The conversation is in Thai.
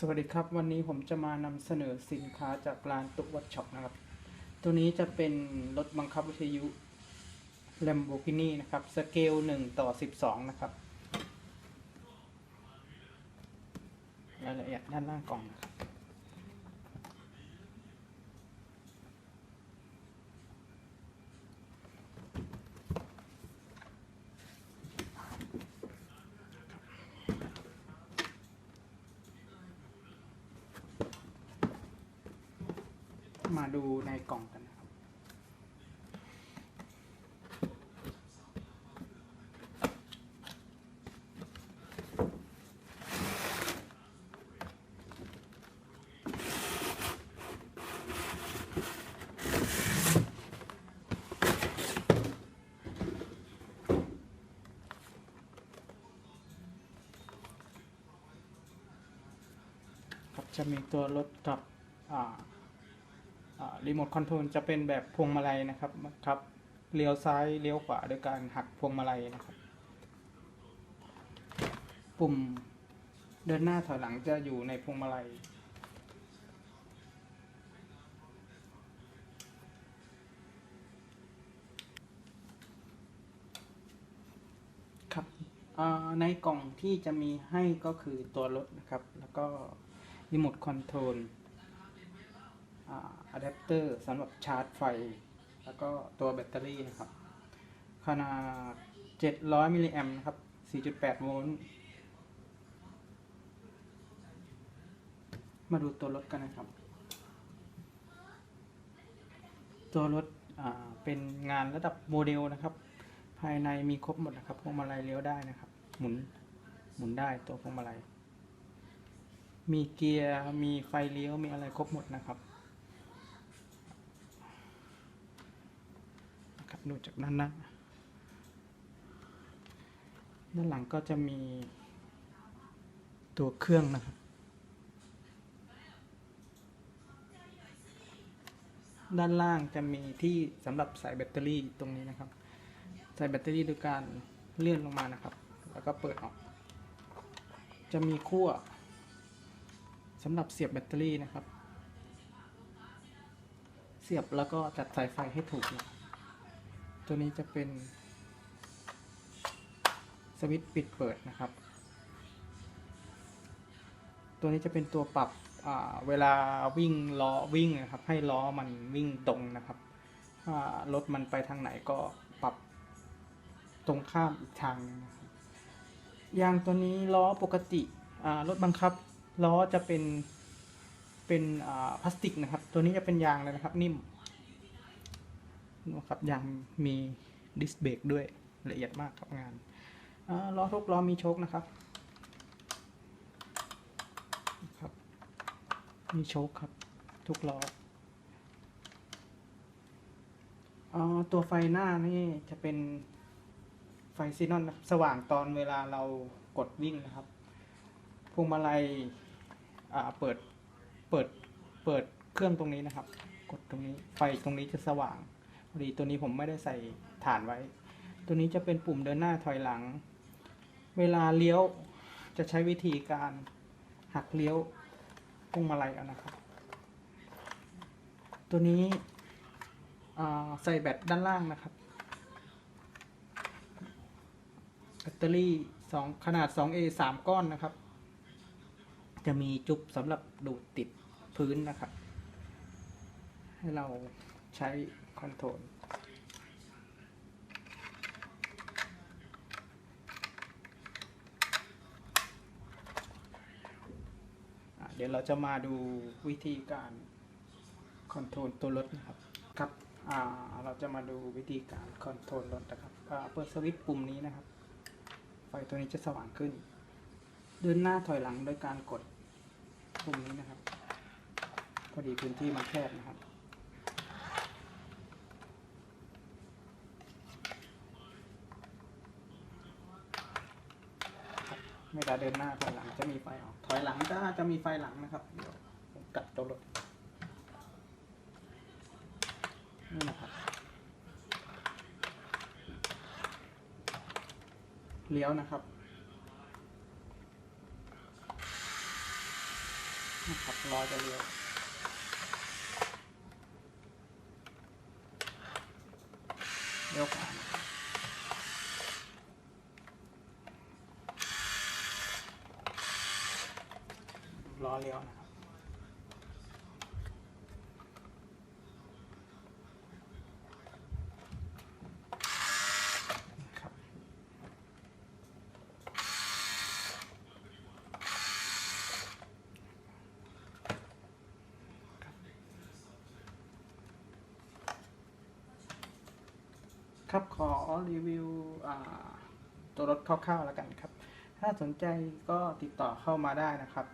สวัสดีครับ วันนี้ผมจะมานำเสนอสินค้าจากร้านตุกวัดช็อปนะครับ ตัวนี้จะเป็นรถบังคับวิทยุ Lamborghini นะครับ สเกล 1 ต่อ 12 นะครับรายละเอียดด้านล่างกล่องนะครับ มาดูในกล่องกันนะครับ จะมีตัวรถกับอ่า รีโมทคอนโทรลจะเป็นแบบพวงมาลัยนะครับครับเลี้ยวซ้ายเลี้ยวขวาโดยการหักพวงมาลัยนะครับ ปุ่มเดินหน้าถอยหลังจะอยู่ในพวงมาลัย ครับในกล่องที่จะมีให้ก็คือตัวรถนะครับ แล้วก็รีโมทคอนโทรล อะแดปเตอร์สำหรับชาร์จไฟ แล้วก็ตัวแบตเตอรี่นะครับ ขนาด 700 มิลลิแอมป์นะครับ 4.8 โวลต์ มาดูตัวรถกันนะครับ ตัวรถเป็นงานระดับโมเดลนะครับ ภายในมีครบหมดนะครับพวงมาลัยเลี้ยวได้นะครับ หมุนหมุนได้ตัวพวงมาลัยมีเกียร์ มีไฟเลี้ยว มีอะไรครบหมดนะครับ นะครับ ดูจากด้านหน้า ด้านหลังก็จะมีตัวเครื่องนะครับ ด้านล่างจะมีที่สำหรับใส่แบตเตอรี่ตรงนี้นะครับ ใส่แบตเตอรี่โดยการเลื่อนลงมานะครับ แล้วก็เปิดออก จะมีขั้วสำหรับเสียบแบตเตอรี่นะครับ เสียบแล้วก็จัดสายไฟให้ถูกนะ ตัวนี้จะเป็น สวิตช์ปิดเปิดนะครับ ตัวนี้จะเป็นตัวปรับเวลาวิ่งล้อวิ่งนะครับ ให้ล้อมันวิ่งตรงนะครับรถมันไปทางไหนก็ปรับตรงข้ามอีกทางหนึงนะครับยางตัวนี้ล้อปกติรถบังคับล้อจะเป็นเป็นพลาสติกนะครับ ตัวนี้จะเป็นยางเลยนะครับ นิ่ม นะครับยังมีดิสเบรกด้วยละเอียดมากครับงานล้อทุกล้อมีโชคนะครับครับ มีโชคครับ ทุกล้ออตัวไฟหน้านี่จะเป็นไฟซีนอนสว่างตอนเวลาเรากดวิ่งนะครับพวงมาลัยเปิดเปิดเปิดเครื่องตรงนี้นะครับ กดตรงนี้ไฟตรงนี้จะสว่าง พอดีตัวนี้ผมไม่ได้ใส่ฐานไว้ ตัวนี้จะเป็นปุ่มเดินหน้าถอยหลัง เวลาเลี้ยวจะใช้วิธีการหักเลี้ยวพวงมาลัยเอานะครับ ตัวนี้ใส่แบตด้านล่างนะครับแบตเตอรี่สองขนาด 2A 3 ก้อนนะครับ จะมีจุบสำหรับดูดติดพื้นนะครับ ให้เราใช้ คอนโทรลเดี๋ยวเราจะมาดูวิธีการคอนโทรลตัวรถนะครับครับเราจะมาดูวิธีการคอนโทรลรถนะครับอ่าเปิดสวิตช์ปุ่มนี้นะครับ ไฟตัวนี้จะสว่างขึ้น เดินหน้าถอยหลังโดยการกดปุ่มนี้นะครับ พอดีพื้นที่มันแคบนะครับ เวลาเดินหน้าถอยหลังจะมีไฟออก ถอยหลังก็จะมีไฟหลังนะครับเดี๋ยวผมกัดตัวรถนี่นะครับเลี้ยวนะครับรอจะเลี้ยวเลี้ยวขวา ล้อเลี้ยวนะครับ ครับขอรีวิวตัวรถคร่าวๆแล้วกันครับ ถ้าสนใจก็ติดต่อเข้ามาได้นะครับ